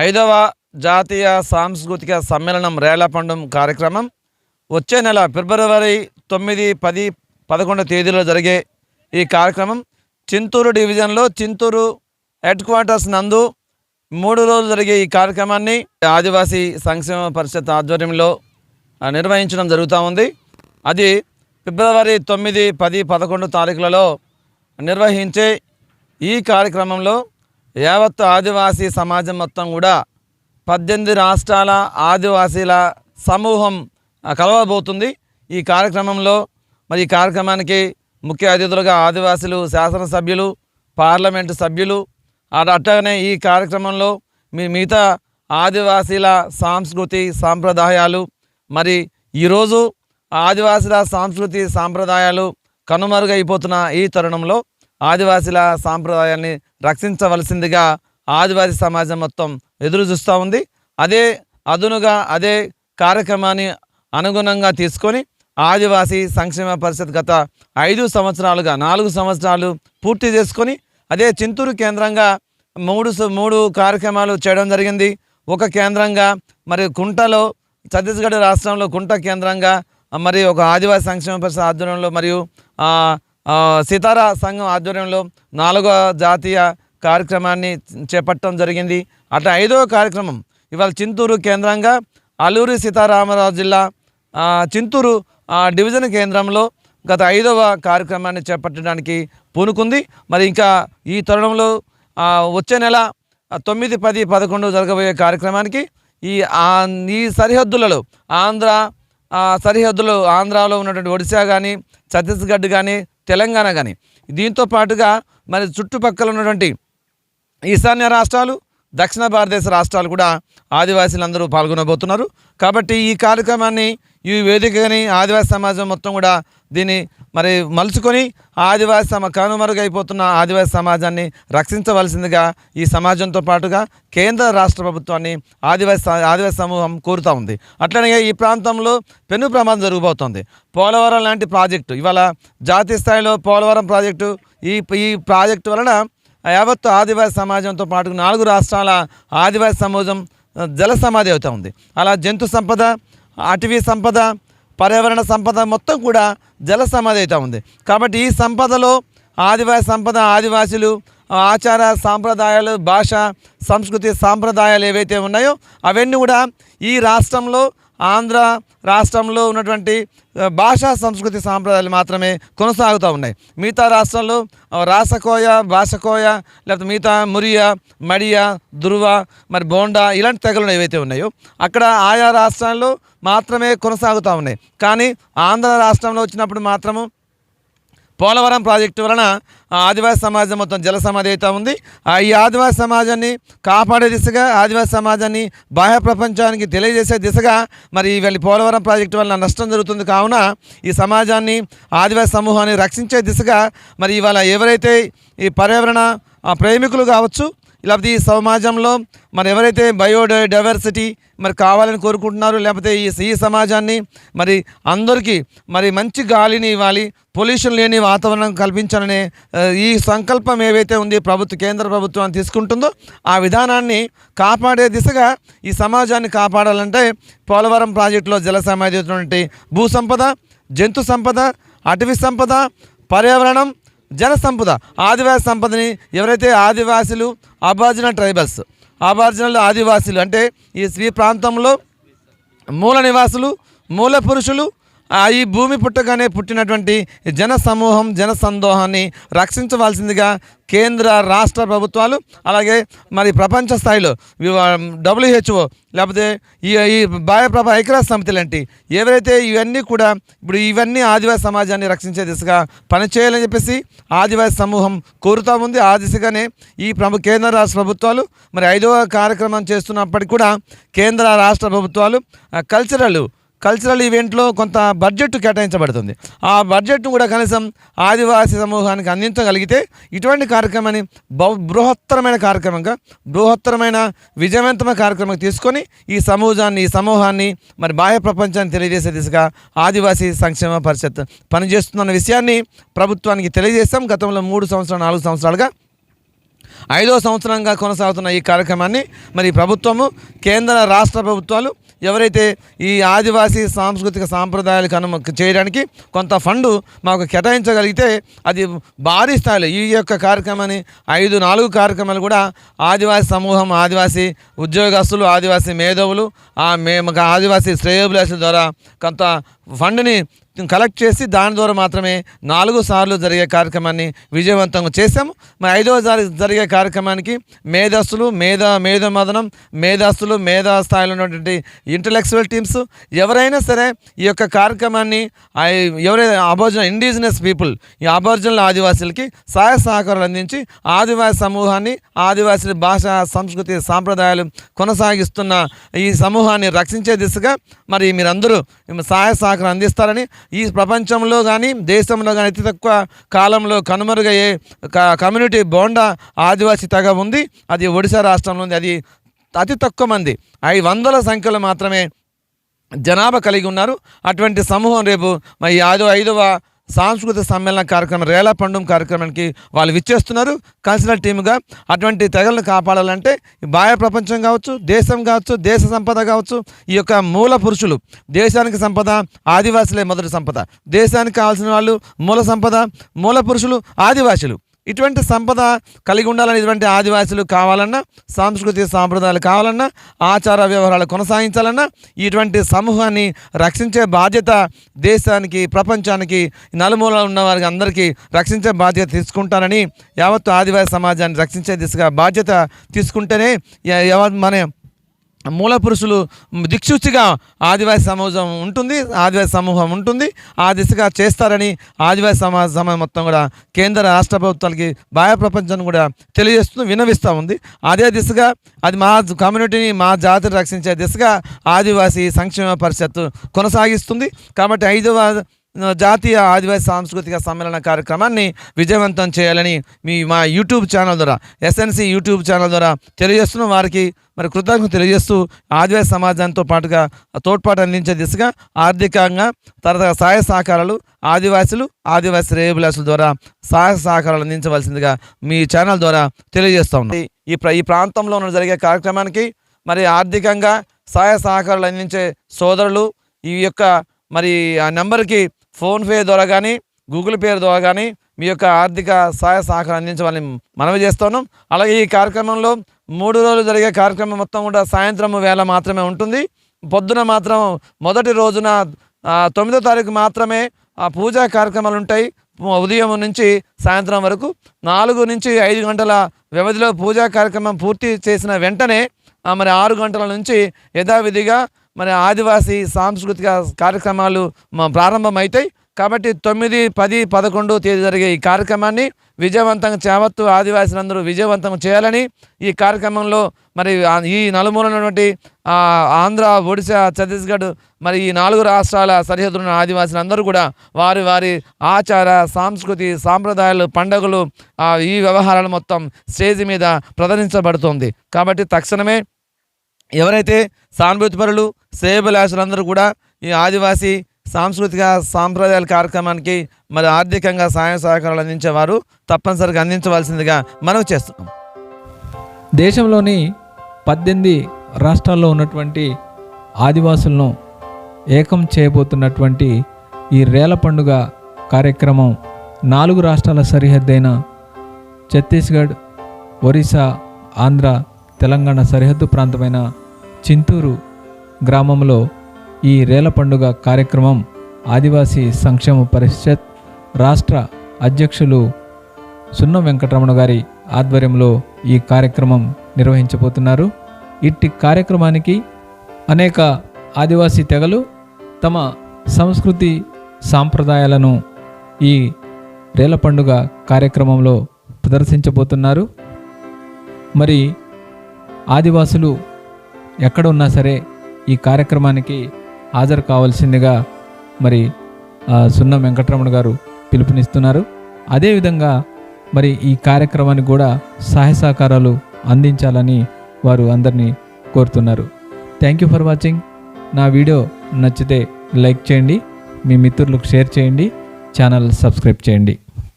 ఐదవ జాతీయ సాంస్కృతిక సమ్మేళనం రేలపండం కార్యక్రమం వచ్చే నెల ఫిబ్రవరి తొమ్మిది పది పదకొండు తేదీలో జరిగే ఈ కార్యక్రమం. చింతూరు డివిజన్లో చింతూరు హెడ్ క్వార్టర్స్ నందు మూడు రోజులు జరిగే ఈ కార్యక్రమాన్ని ఆదివాసీ సంక్షేమ పరిషత్ ఆధ్వర్యంలో నిర్వహించడం జరుగుతూ ఉంది. అది ఫిబ్రవరి తొమ్మిది పది పదకొండు తారీఖులలో నిర్వహించే ఈ కార్యక్రమంలో యావత్ ఆదివాసీ సమాజం మొత్తం కూడా పద్దెనిమిది రాష్ట్రాల ఆదివాసీల సమూహం కలవబోతుంది. ఈ కార్యక్రమంలో మరి ఈ కార్యక్రమానికి ముఖ్య అతిథులుగా ఆదివాసీలు శాసనసభ్యులు పార్లమెంటు సభ్యులు అట్టగానే ఈ కార్యక్రమంలో మీ మిగతా ఆదివాసీల సాంస్కృతి సాంప్రదాయాలు మరి ఈరోజు ఆదివాసీల సాంస్కృతి సాంప్రదాయాలు కనుమరుగైపోతున్న ఈ తరుణంలో ఆదివాసీల సాంప్రదాయాన్ని రక్షించవలసిందిగా ఆదివాసీ సమాజం మొత్తం ఎదురు చూస్తూ ఉంది. అదే అదునుగా అదే కార్యక్రమాన్ని అనుగుణంగా తీసుకొని ఆదివాసీ సంక్షేమ పరిషత్ గత ఐదు సంవత్సరాలుగా నాలుగు సంవత్సరాలు పూర్తి చేసుకొని అదే చింతూరు కేంద్రంగా మూడు మూడు కార్యక్రమాలు చేయడం జరిగింది. ఒక కేంద్రంగా మరి కుంటలో ఛత్తీస్గఢ్ రాష్ట్రంలో కుంట కేంద్రంగా మరి ఒక ఆదివాసీ సంక్షేమ పరిషత్ ఆధ్వర్యంలో మరియు సితార సంఘం ఆధ్వర్యంలో నాలుగో జాతీయ కార్యక్రమాన్ని చేపట్టడం జరిగింది. అట్లా ఐదవ కార్యక్రమం ఇవాళ చింతూరు కేంద్రంగా అల్లూరి సీతారామరాజు జిల్లా చింతూరు డివిజన్ కేంద్రంలో గత ఐదవ కార్యక్రమాన్ని చేపట్టడానికి పూనుకుంది. మరి ఇంకా ఈ తరుణంలో వచ్చే నెల తొమ్మిది పది పదకొండు జరగబోయే కార్యక్రమానికి ఈ ఈ సరిహద్దులలో ఆంధ్ర సరిహద్దులు ఆంధ్రాలో ఉన్నటువంటి ఒడిశా కానీ ఛత్తీస్గఢ్ కానీ తెలంగాణ కానీ దీంతో పాటుగా మరి చుట్టుపక్కల ఉన్నటువంటి ఈశాన్య రాష్ట్రాలు దక్షిణ భారతదేశ రాష్ట్రాలు కూడా ఆదివాసీలందరూ పాల్గొనబోతున్నారు. కాబట్టి ఈ కార్యక్రమాన్ని ఈ వేదికని ఆదివాసీ సమాజం మొత్తం కూడా దీన్ని మరి మలుచుకొని ఆదివాసీ సమ కనుమరుగైపోతున్న ఆదివాసీ సమాజాన్ని రక్షించవలసిందిగా ఈ సమాజంతో పాటుగా కేంద్ర రాష్ట్ర ప్రభుత్వాన్ని ఆదివాసీ స- ఆదివాసీ సమూహం కోరుతూ ఉంది. అట్లనే ఈ ప్రాంతంలో పెను ప్రమాదం జరగబోతోంది. పోలవరం లాంటి ప్రాజెక్టు ఇవాళ జాతీయ స్థాయిలో పోలవరం ప్రాజెక్టు ఈ ఈ ప్రాజెక్టు వలన యావత్తు ఆదివాసీ సమాజంతో పాటు నాలుగు రాష్ట్రాల ఆదివాసీ సమాజం జల సమాధి అవుతూ ఉంది. అలా జంతు సంపద అటవీ సంపద పర్యావరణ సంపద మొత్తం కూడా జల సమాధి అయితే ఉంది. కాబట్టి ఈ సంపదలో ఆదివాసీ సంపద ఆదివాసులు ఆచార సాంప్రదాయాలు భాష సంస్కృతి సాంప్రదాయాలు ఏవైతే ఉన్నాయో అవన్నీ కూడా ఈ రాష్ట్రంలో ఆంధ్ర రాష్ట్రంలో ఉన్నటువంటి భాషా సంస్కృతి సాంప్రదాయాలు మాత్రమే కొనసాగుతూ ఉన్నాయి. మిగతా రాష్ట్రాల్లో రాసకోయ భాషకోయ లేకపోతే మిగతా మురియా మడియా దుర్వ మరి బోండా ఇలాంటి తెగలు ఏవైతే ఉన్నాయో అక్కడ ఆయా రాష్ట్రాల్లో మాత్రమే కొనసాగుతూ ఉన్నాయి. కానీ ఆంధ్ర రాష్ట్రంలో వచ్చినప్పుడు మాత్రము పోలవరం ప్రాజెక్టు వలన ఆ ఆదివాసీ సమాజం మొత్తం జల సమాధి అయితే ఉంది. ఆ ఈ ఆదివాసీ సమాజాన్ని కాపాడే దిశగా ఆదివాసీ సమాజాన్ని బాహ్య ప్రపంచానికి తెలియజేసే దిశగా మరి వీళ్ళ పోలవరం ప్రాజెక్టు వలన నష్టం జరుగుతుంది. కావున ఈ సమాజాన్ని ఆదివాసీ సమూహాన్ని రక్షించే దిశగా మరి ఇవాళ ఎవరైతే ఈ పర్యావరణ ప్రేమికులు కావచ్చు లేకపోతే ఈ సమాజంలో మరి ఎవరైతే బయోడైవర్సిటీ మరి కావాలని కోరుకుంటున్నారు లేకపోతే ఈ ఈ సమాజాన్ని మరి అందరికీ మరి మంచి గాలిని ఇవ్వాలి పొల్యూషన్ లేని వాతావరణం కల్పించాలనే ఈ సంకల్పం ఏవైతే ఉంది ప్రభుత్వ కేంద్ర ప్రభుత్వం తీసుకుంటుందో ఆ విధానాన్ని కాపాడే దిశగా ఈ సమాజాన్ని కాపాడాలంటే పోలవరం ప్రాజెక్టులో జల సమాధి భూ సంపద జంతు సంపద అటవీ సంపద పర్యావరణం జన సంపద ఆదివాసి సంపదని ఎవరైతే ఆదివాసులు అబార్జిన ట్రైబల్స్ అబార్జినల్ ఆదివాసులు అంటే ఈ ఈ ప్రాంతంలో మూల నివాసులు మూల పురుషులు ఈ భూమి పుట్టగానే పుట్టినటువంటి జన సమూహం జన సందోహాన్ని రక్షించవలసిందిగా కేంద్ర రాష్ట్ర ప్రభుత్వాలు అలాగే మరి ప్రపంచ స్థాయిలో డబ్ల్యూహెచ్ఓ లేకపోతే ఈ ఈ బాహ్యప్రభ ఐక్యరాజ్య సమితి లాంటి ఏవైతే ఇవన్నీ కూడా ఇప్పుడు ఇవన్నీ ఆదివాసీ సమాజాన్ని రక్షించే దిశగా పనిచేయాలని చెప్పేసి ఆదివాసీ సమూహం కోరుతూ ఉంది. ఆ దిశగానే ఈ ప్రభు కేంద్ర రాష్ట్ర ప్రభుత్వాలు మరి ఐదవ కార్యక్రమం చేస్తున్నప్పటికీ కూడా కేంద్ర రాష్ట్ర ప్రభుత్వాలు కల్చరల్ కల్చరల్ ఈవెంట్లో కొంత బడ్జెట్ కేటాయించబడుతుంది. ఆ బడ్జెట్ను కూడా కనీసం ఆదివాసీ సమూహానికి అందించగలిగితే ఇటువంటి కార్యక్రమాన్ని బహు బృహత్తరమైన కార్యక్రమంగా బృహత్తరమైన విజయవంతమైన కార్యక్రమం తీసుకొని ఈ సమూహాన్ని ఈ సమూహాన్ని మరి బాహ్య ప్రపంచాన్ని తెలియజేసే దిశగా ఆదివాసీ సంక్షేమ పరిషత్ పనిచేస్తున్న విషయాన్ని ప్రభుత్వానికి తెలియజేస్తాం గతంలో మూడు సంవత్సరాలు నాలుగు సంవత్సరాలుగా ఐదో సంవత్సరంగా కొనసాగుతున్న ఈ కార్యక్రమాన్ని మరి ప్రభుత్వము కేంద్ర రాష్ట్ర ప్రభుత్వాలు ఎవరైతే ఈ ఆదివాసీ సాంస్కృతిక సాంప్రదాయాలు కనుమ చేయడానికి కొంత ఫండు మాకు కేటాయించగలిగితే అది భారీ స్థాయిలో ఈ యొక్క కార్యక్రమాన్ని ఐదు నాలుగు కార్యక్రమాలు కూడా ఆదివాసీ సమూహం ఆదివాసీ ఉద్యోగస్తులు ఆదివాసీ మేధావులు ఆ మే మాకు ఆదివాసీ శ్రేయోభిలాషుల ద్వారా కొంత ఫండ్ని కలెక్ట్ చేసి దాని ద్వారా మాత్రమే నాలుగు సార్లు జరిగే కార్యక్రమాన్ని విజయవంతంగా చేశాము. మరి ఐదవ సారి జరిగే కార్యక్రమానికి మేధస్సులు మేధా మేధోమదనం మేధస్సులు మేధా స్థాయిలో ఉన్నటువంటి ఇంటలెక్చువల్ టీమ్స్ ఎవరైనా సరే ఈ యొక్క కార్యక్రమాన్ని ఎవరైనా అబోర్జన ఇండిజినస్ పీపుల్ ఈ అబోర్జనల్ ఆదివాసీలకి సహాయ సహకారాలు అందించి ఆదివాసీ సమూహాన్ని ఆదివాసీ భాష సంస్కృతి సాంప్రదాయాలు కొనసాగిస్తున్న ఈ సమూహాన్ని రక్షించే దిశగా మరి మీరందరూ సహాయ సహకారం అందిస్తారని ఈ ప్రపంచంలో కానీ దేశంలో కానీ అతి తక్కువ కాలంలో కనుమరుగయ్యే క- కమ్యూనిటీ బోండా ఆదివాసీ తెగ ఉంది. అది ఒడిశా రాష్ట్రంలో ఉంది. అది అతి తక్కువ మంది. ఐదు వందల సంఖ్యలో మాత్రమే జనాభా కలిగి ఉన్నారు. అటువంటి సమూహం రేపు మరి ఐదో ఐదవ సాంస్కృతిక సమ్మేళన కార్యక్రమం రేలా పండుగ కార్యక్రమానికి వాళ్ళు విచ్చేస్తున్నారు. కల్చరల్ టీమ్గా అటువంటి తెగలను కాపాడాలంటే బాహ్య ప్రపంచం కావచ్చు దేశం కావచ్చు దేశ సంపద కావచ్చు ఈ యొక్క మూల పురుషులు. దేశానికి సంపద ఆదివాసులే మొదటి సంపద. దేశానికి కావాల్సిన వాళ్ళు మూల సంపద మూల పురుషులు ఆదివాసులు. ఇటువంటి సంపద కలిగి ఉండాలని ఇటువంటి ఆదివాసులు కావాలన్నా సాంస్కృతిక సాంప్రదాయాలు కావాలన్నా ఆచార వ్యవహారాలు కొనసాగించాలన్నా ఇటువంటి సమూహాన్ని రక్షించే బాధ్యత దేశానికి ప్రపంచానికి నలుమూల ఉన్న వారికి అందరికీ రక్షించే బాధ్యత తీసుకుంటానని యావత్తు ఆదివాసీ సమాజాన్ని రక్షించే దిశగా బాధ్యత తీసుకుంటేనే మన మూల పురుషులు దిక్సూచిగా ఆదివాసీ సమాజం ఉంటుంది ఆదివాసీ సమూహం ఉంటుంది. ఆ దిశగా చేస్తారని ఆదివాసీ సమాజ సమయం మొత్తం కూడా కేంద్ర రాష్ట్ర ప్రభుత్వాలకి బాహ్య ప్రపంచాన్ని కూడా తెలియజేస్తూ వినవిస్తూ ఉంది. అదే దిశగా అది మా కమ్యూనిటీని మా జాతిని రక్షించే దిశగా ఆదివాసీ సంక్షేమ పరిషత్ కొనసాగిస్తుంది. కాబట్టి ఐదవ జాతీయ ఆదివాసీ సాంస్కృతిక సమ్మేళన కార్యక్రమాన్ని విజయవంతం చేయాలని మీ మా యూట్యూబ్ ఛానల్ ద్వారా ఎస్ఎన్సి యూట్యూబ్ ఛానల్ ద్వారా తెలియజేస్తున్న. వారికి మరి కృతజ్ఞత తెలియజేస్తూ ఆదివాసీ సమాజంతో పాటుగా తోడ్పాటు అందించే దిశగా ఆర్థికంగా తర్వాత సహాయ సహకారాలు ఆదివాసులు ఆదివాసీ రేబులాసుల ద్వారా సహాయ సహకారాలు అందించవలసిందిగా మీ ఛానల్ ద్వారా తెలియజేస్తూ ఉన్నాం. ఈ ప్ర ఈ ప్రాంతంలో ఉన్న జరిగే కార్యక్రమానికి మరి ఆర్థికంగా సహాయ సహకారాలు అందించే సోదరులు ఈ యొక్క మరి ఆ నెంబర్కి ఫోన్పే ద్వారా కానీ గూగుల్ పే ద్వారా కానీ మీ యొక్క ఆర్థిక సహాయ సహకారం అందించవాలని మనవి చేస్తున్నాం. అలాగే ఈ కార్యక్రమంలో మూడు రోజులు జరిగే కార్యక్రమం మొత్తం కూడా సాయంత్రం వేళ మాత్రమే ఉంటుంది. పొద్దున మాత్రం మొదటి రోజున తొమ్మిదో తారీఖు మాత్రమే ఆ పూజా కార్యక్రమాలు ఉంటాయి. ఉదయం నుంచి సాయంత్రం వరకు నాలుగు నుంచి ఐదు గంటల వ్యవధిలో పూజా కార్యక్రమం పూర్తి చేసిన వెంటనే ఆ, మరి ఆరు గంటల నుంచి యథావిధిగా మరి ఆదివాసీ సాంస్కృతిక కార్యక్రమాలు ప్రారంభమవుతాయి కాబట్టి తొమ్మిది పది పదకొండు తేదీ జరిగే ఈ కార్యక్రమాన్ని విజయవంతంగా చేవత్తు ఆదివాసులందరూ విజయవంతం చేయాలని ఈ కార్యక్రమంలో మరి ఈ నలుమూలనటువంటి ఆంధ్ర ఒడిశా ఛత్తీస్గఢ్ మరి ఈ నాలుగు రాష్ట్రాల సరిహద్దున్న ఆదివాసులందరూ కూడా వారి వారి ఆచార సాంస్కృతి సాంప్రదాయాలు పండుగలు ఈ వ్యవహారాలు మొత్తం స్టేజ్ మీద ప్రదర్శించబడుతుంది. కాబట్టి తక్షణమే ఎవరైతే సానుభూతిపరులు శ్రేయభిలాషులందరూ కూడా ఈ ఆదివాసీ సాంస్కృతిక సాంప్రదాయాల కార్యక్రమానికి మరి ఆర్థికంగా సహాయ సహకారాలు అందించేవారు తప్పనిసరిగా అందించవలసిందిగా మనం చేస్తున్నాం. దేశంలోని పద్దెనిమిది రాష్ట్రాల్లో ఉన్నటువంటి ఆదివాసులను ఏకం చేయబోతున్నటువంటి ఈ రేల పండుగ కార్యక్రమం నాలుగు రాష్ట్రాల సరిహద్దైన ఛత్తీస్గఢ్ ఒరిస్సా ఆంధ్ర తెలంగాణ సరిహద్దు ప్రాంతమైన చింతూరు గ్రామంలో ఈ రేల పండుగ కార్యక్రమం ఆదివాసీ సంక్షేమ పరిషత్ రాష్ట్ర అధ్యక్షులు సున్న వెంకటరమణ గారి ఆధ్వర్యంలో ఈ కార్యక్రమం నిర్వహించబోతున్నారు. ఇట్టి కార్యక్రమానికి అనేక ఆదివాసీ తెగలు తమ సంస్కృతి సాంప్రదాయాలను ఈ రేల పండుగ కార్యక్రమంలో ప్రదర్శించబోతున్నారు. మరి ఆదివాసులు ఎక్కడ ఉన్నా సరే ఈ కార్యక్రమానికి హాజరు కావాల్సిందిగా మరి సున్న వెంకటరమణ గారు పిలుపునిస్తున్నారు. అదేవిధంగా మరి ఈ కార్యక్రమానికి కూడా సహాయ సహకారాలు అందించాలని వారు అందరినీ కోరుతున్నారు. థ్యాంక్ యూ ఫర్ వాచింగ్ నా వీడియో నచ్చితే లైక్ చేయండి మీ మిత్రులకు షేర్ చేయండి ఛానల్ సబ్స్క్రైబ్ చేయండి.